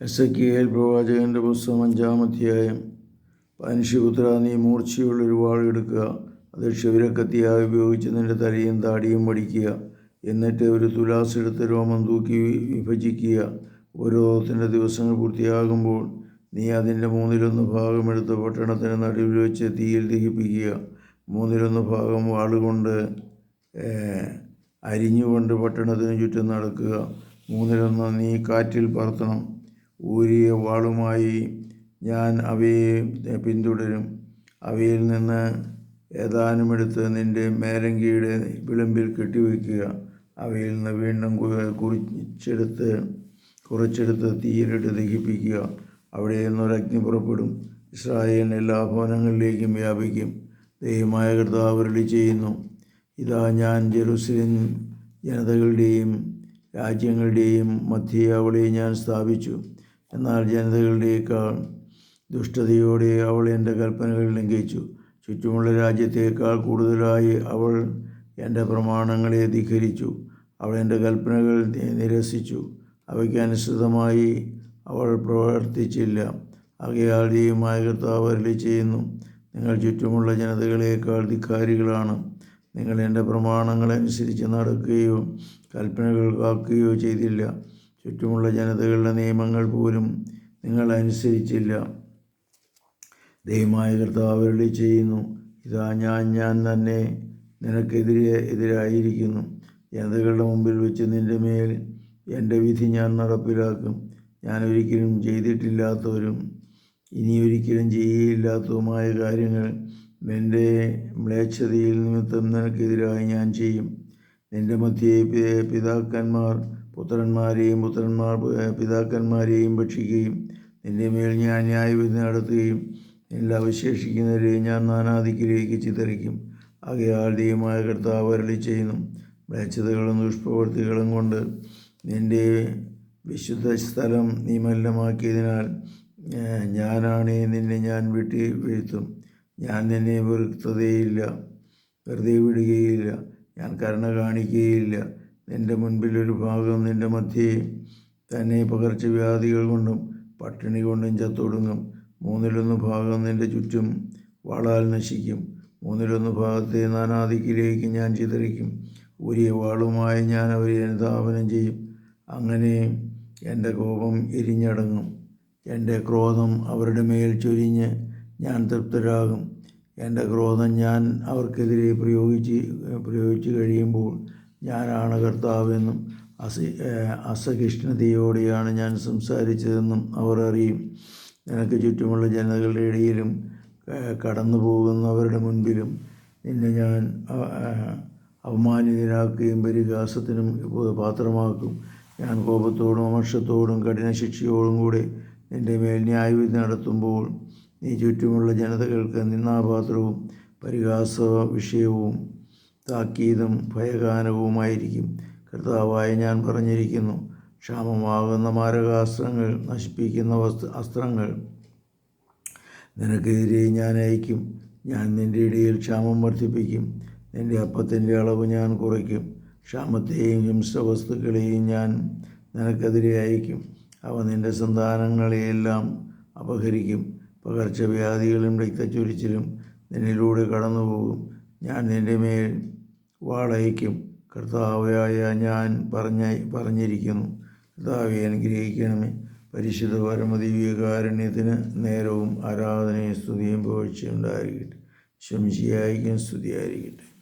S K L പ്രവാചകന്റെ പുസ്തകം അഞ്ചാം അധ്യായം. മനുഷ്യപുത്ര നീ മൂർച്ചയുള്ളൊരു വാൾ എടുക്കുക. അത് ക്ഷൗരക്കത്തിയായി ഉപയോഗിച്ച് നിന്റെ തലയും താടിയും വടിക്കുക. എന്നിട്ട് ഒരു തുലാസ് എടുത്ത് രോമം തൂക്കി വിഭജിക്കുക. ഓരോത്തിന്റെ ദിവസങ്ങൾ പൂർത്തിയാകുമ്പോൾ നീ അതിന്റെ മൂന്നിലൊന്ന് ഭാഗം എടുത്ത് പട്ടണത്തിന് നടുവിൽ വെച്ച് തീയിൽ ദഹിപ്പിക്കുക. മൂന്നിലൊന്ന് ഭാഗം വാളുകൊണ്ട് അരിഞ്ഞുകൊണ്ട് പട്ടണത്തിന് ചുറ്റും നടക്കുക. മൂന്നിലൊന്ന് നീ കാറ്റിൽ പറത്തണം. ഊരിയ വാളുമായി ഞാൻ അവയെ പിന്തുടരും. അവയിൽ നിന്ന് ഏതാനും എടുത്ത് നിന്റെ മേലങ്കിയുടെ വിളമ്പിൽ കെട്ടിവെക്കുക അവയിൽ നിന്ന് വീണ്ടും കുറിച്ചെടുത്ത് കുറച്ചെടുത്ത് തീയിലിട്ട് ദഹിപ്പിക്കുക. അവിടെ നിന്നൊരു അഗ്നി പുറപ്പെടും. ഇസ്രായേലിന് എല്ലാ ഭവനങ്ങളിലേക്കും വ്യാപിക്കും. ദൈവമായ കർത്താവ് അരുളി ചെയ്യുന്നു. ഇതാ ഞാൻ ജെറുസലേം ജനതകളുടെയും രാജ്യങ്ങളുടെയും മധ്യേ അവളെ ഞാൻ സ്ഥാപിച്ചു. എന്നാൽ ജനതകളുടേക്കാൾ ദുഷ്ടതയോടെ അവൾ എന്റെ കൽപ്പനകൾ ലംഘിച്ചു. ചുറ്റുമുള്ള രാജ്യത്തേക്കാൾ കൂടുതലായി അവൾ എന്റെ പ്രമാണങ്ങളെ ധിഖരിച്ചു. അവൾ എന്റെ കൽപ്പനകൾ നിരസിച്ചു. അവയ്ക്ക് അനുസൃതമായി അവൾ പ്രവർത്തിച്ചില്ല. ആകയാൽ ദൈവമായ കർത്താവ് അരളി ചെയ്യുന്നു നിങ്ങൾ ചുറ്റുമുള്ള ജനതകളേക്കാൾ ധിക്കാരികളാണ്. നിങ്ങൾ എന്റെ പ്രമാണങ്ങളനുസരിച്ച് നടക്കുകയോ കൽപ്പനകൾ കാക്കുകയോ ചെയ്തില്ല. ചുറ്റുമുള്ള ജനതകളുടെ നിയമങ്ങൾ പോലും നിങ്ങൾ അനുസരിച്ചില്ല ദൈവമായ കർത്താവ് അരുളി ചെയ്യുന്നു. ഇതാ ഞാൻ ഞാൻ തന്നെ നിനക്കെതിരെ എതിരായിരിക്കുന്നു. ജനതകളുടെ മുമ്പിൽ വെച്ച് നിന്റെ മേൽ എന്റെ വിധി ഞാൻ നടപ്പിലാക്കും. ഞാൻ ഒരിക്കലും ചെയ്തിട്ടില്ലാത്തവരും ഇനി ഒരിക്കലും ചെയ്യില്ലാത്തതുമായ കാര്യങ്ങൾ നിന്റെ മ്ലേച്ഛതയിൽ നിമിത്തം നിനക്കെതിരായി ഞാൻ ചെയ്യും. നിന്റെ മധ്യേ പിതാക്കന്മാർ പുത്രന്മാരെയും പുത്രന്മാർ പിതാക്കന്മാരെയും ഭക്ഷിക്കുകയും നിന്റെ മേൽ ഞാൻ ന്യായവിധി നടത്തുകയും നിന്നിൽ അവശേഷിക്കുന്നവരെയും ഞാൻ നാനാദിക്കിലേക്ക് ചിതറിക്കും. ആകയാൽ ദൈവമായ കർത്താവ് അരളി ചെയ്യുന്നു മ്ലേച്ഛതകളും ദുഷ്പ്രവൃത്തികളും കൊണ്ട് നിന്റെ വിശുദ്ധ സ്ഥലം നീ മലിനമാക്കിയതിനാൽ ഞാനാണേ നിന്നെ ഞാൻ വെട്ടി വീഴ്ത്തും. ഞാൻ നിന്നെ വെറുത്തതേയില്ല വെറുതെ വിടുകയില്ല ഞാൻ കരുണ കാണിക്കുകയില്ല നിന്റെ മുൻപിൽ ഒരു ഭാഗം നിന്റെ മധ്യേ. തന്നെ പകർച്ചവ്യാധികൾ കൊണ്ടും പട്ടിണി കൊണ്ടും ചത്തൊടുങ്ങും. മൂന്നിലൊന്ന് ഭാഗം നിന്റെ ചുറ്റും വാളാൽ നശിക്കും. മൂന്നിലൊന്ന് ഭാഗത്തെ നാനാദിക്കിലേക്ക് ഞാൻ ചിതറിക്കും. ഒരേ വാളുമായി ഞാൻ അവരെ അനുധാപനം ചെയ്യും. അങ്ങനെ എന്റെ കോപം എരിഞ്ഞടങ്ങും. എന്റെ ക്രോധം അവരുടെ മേൽ ചൊരിഞ്ഞ് ഞാൻ തൃപ്തരാകും. എന്റെ ക്രോധം ഞാൻ അവർക്കെതിരെ പ്രയോഗിച്ച് പ്രയോഗിച്ചു കഴിയുമ്പോൾ ഞാനാണ് കർത്താവെന്നും അസി അസഹിഷ്ണുതയോടെയാണ് ഞാൻ സംസാരിച്ചതെന്നും അവർ അറിയും. നിനക്ക് ചുറ്റുമുള്ള ജനതകളുടെ ഇടയിലും കടന്നു പോകുന്നവരുടെ മുൻപിലും നിന്നെ ഞാൻ അ- ഏഹ് അപമാനിതനാക്കുകയും പരിഹാസത്തിനും പാത്രമാക്കും. ഞാൻ കോപത്തോടും അമർഷത്തോടും കഠിന ശിക്ഷയോടും കൂടെ നിന്റെ മേൽ ന്യായവിധി നടത്തുമ്പോൾ നീ ചുറ്റുമുള്ള ജനതകൾക്ക് നിന്നാപാത്രവും പരിഹാസ വിഷയവും താക്കീതും ഭയഗാനവുമായിരിക്കും. കർത്താവായ ഞാൻ പറഞ്ഞിരിക്കുന്നു ക്ഷാമമാകുന്ന മാരകാസ്ത്രങ്ങൾ നശിപ്പിക്കുന്ന വസ്തു അസ്ത്രങ്ങൾ നിനക്കെതിരെ ഞാൻ അയക്കും. ഞാൻ നിന്റെ ഇടയിൽ ക്ഷാമം വർദ്ധിപ്പിക്കും. നിന്റെ അപ്പത്തിന്റെ അളവ് ഞാൻ കുറയ്ക്കും. ക്ഷാമത്തെയും ഹിംസവസ്തുക്കളെയും ഞാൻ നിനക്കെതിരെ അയക്കും. അവ നിന്റെ സന്താനങ്ങളെയെല്ലാം അപഹരിക്കും. പകർച്ചവ്യാധികളും രക്തച്ചൊരിച്ചിലും നിന്നിലൂടെ കടന്നുപോകും. ഞാൻ നിന്റെ മേൽ വാളയക്കും കർത്താവായ ഞാൻ പറഞ്ഞ പറഞ്ഞിരിക്കുന്നു. കർത്താവെ അനുഗ്രഹിക്കണമേ. പരിശുദ്ധ പരമദിവ്യകാരുണ്യത്തിന് നേരവും ആരാധനയും സ്തുതിയും പുകഴ്ചയുണ്ടായിരിക്കട്ടെ ശംശിയായിരിക്കും സ്തുതിയായിരിക്കട്ടെ.